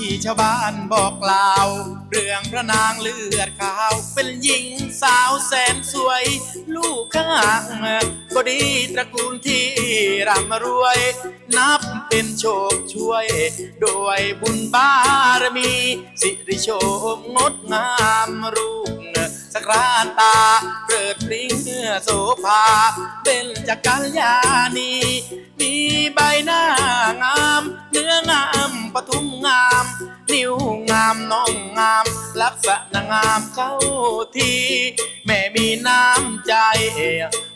ที่ชาวบ้านบอกกล่าว เรื่องพระนางเลือดขาว เป็นหญิงสาวแสนสวย ลูกข้างก็ดีตระกูลที่ร่ำรวย นับเป็นโชคช่วยด้วยบุญบารมี สิริโชมงดงามรุ่งสักรานตาเกิดพริ้งโสภาเป็นจากกัลยาณี มีใบหน้างาม เนื้องามปทุมงาม นิ้วงามน้องงาม ลักษณะงามเข้าที แม่มีน้ำใจ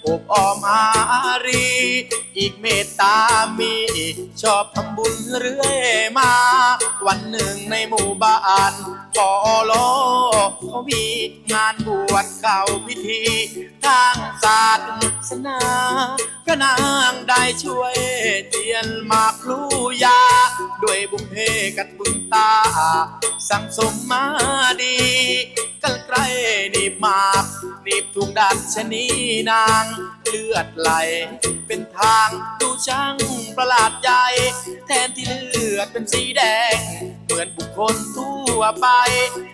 อบอ้อมอารี อีกเมตตามี ชอบทำบุญเรื่อยมา วันหนึ่งในหมู่บ้าน ปอลอเขามีงานบวชเก่าพิธี ทางศาสนาพระนางได้ช่วยเจียนมากพลูยา ด้วยบุญเพกับบุญตา สั่งสมมาดีกันไกลหนีบมากหนีบทุงดันชนีนางเลือดไหล เป็นทางดูช่างประหลาดใจ แทนที่เลือดเป็นสีแดง เหมือนบุคคลทั่ว วัวไป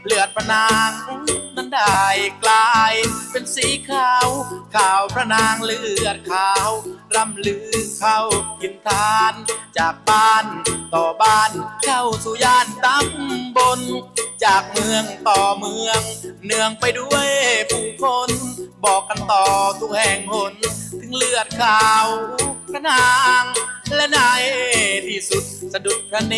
เลือดพระนางนั้นได้กลาย เป็นสีขาว ขาวพระนางเลือดขาว ร่ำลือเข้ากินทาน จากบ้านต่อบ้านเข้าสู่ย่านตำบล จากเมืองต่อเมือง เนืองไปด้วยผู้คน บอกกันต่อทุกแห่งหน ถึงเลือดขาวพระนางและในที่สุด สะดุดพระเน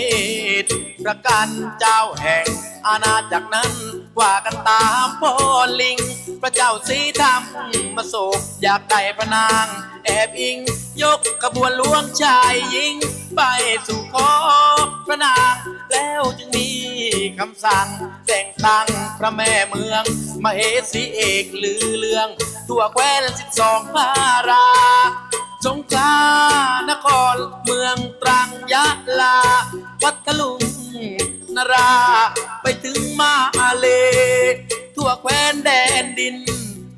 ตรประกันเจ้าแห่ง อาณาจักรนั้นว่ากันตามพ่อลิง พระเจ้าสีธรรมมาโศกอยากได้พระนาง แอบอิง ยกขบวนล้วงชายหญิง ไปสู่ขอพระนางแล้วจึงมีคำสั่ง แต่งตั้งพระแม่เมืองมาเหสีเอกลือเลืองทั่วแคว้นสิบสองพาราสงขลานคร เมืองตรังยะลาพัดทลุงนรา ไปถึงมาเล ทั่วแคว้นแดนดิน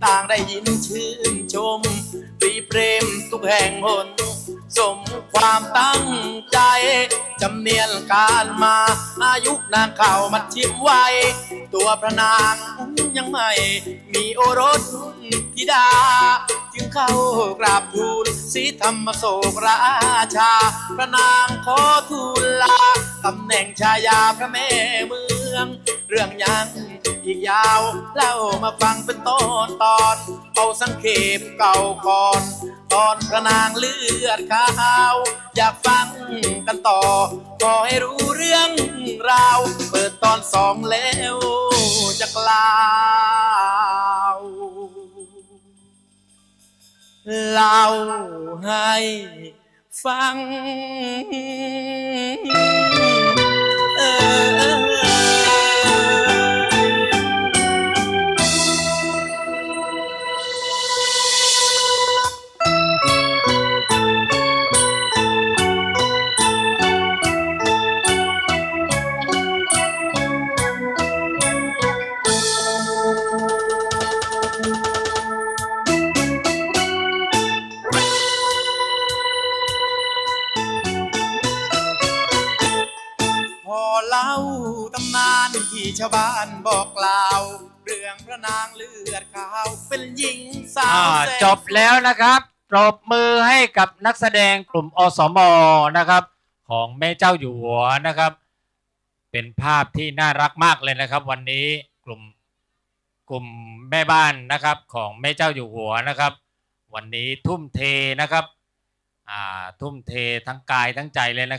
ต่างได้ยินชื่นชมปรีเปรมทุกแห่งหน สมความตั้งใจ จำเนียนการมา อายุนางเข่ามัดชิมไว้ ตัวพระนางยังไม่ มีโอรสธิดา เข้ากราบทูลสีธรรมโศกราชา พระนางขอทูลลาตำแหน่งชายาพระแม่เมือง เรื่องยังอีกยาวเล่ามาฟังเป็นตอนตอน เอาสังเขปเก่าก่อน ตอนพระนางเลือดขาว อยากฟังกันต่อก็ให้รู้เรื่องราว เปิดตอนสองแล้ว เล่าให้ฟัง เออ ชาวบ้านบอกกล่าว เรื่องพระนางเลือดขาวเป็นหญิงสาอ่าวแสนจบแล้วนะครับปรบมือให้กับนักแสดงกลุ่มอสมนะครับ ของแม่เจ้าอยู่หัวนะครับ เป็นภาพที่น่ารักมากเลยนะครับ วันนี้กลุ่มกลุ่มแม่บ้านนะครับของแม่เจ้าอยู่หัวนะครับ วันนี้ทุ่มเทนะครับอ่าทุ่มเททั้งกายทั้งใจเลยนะ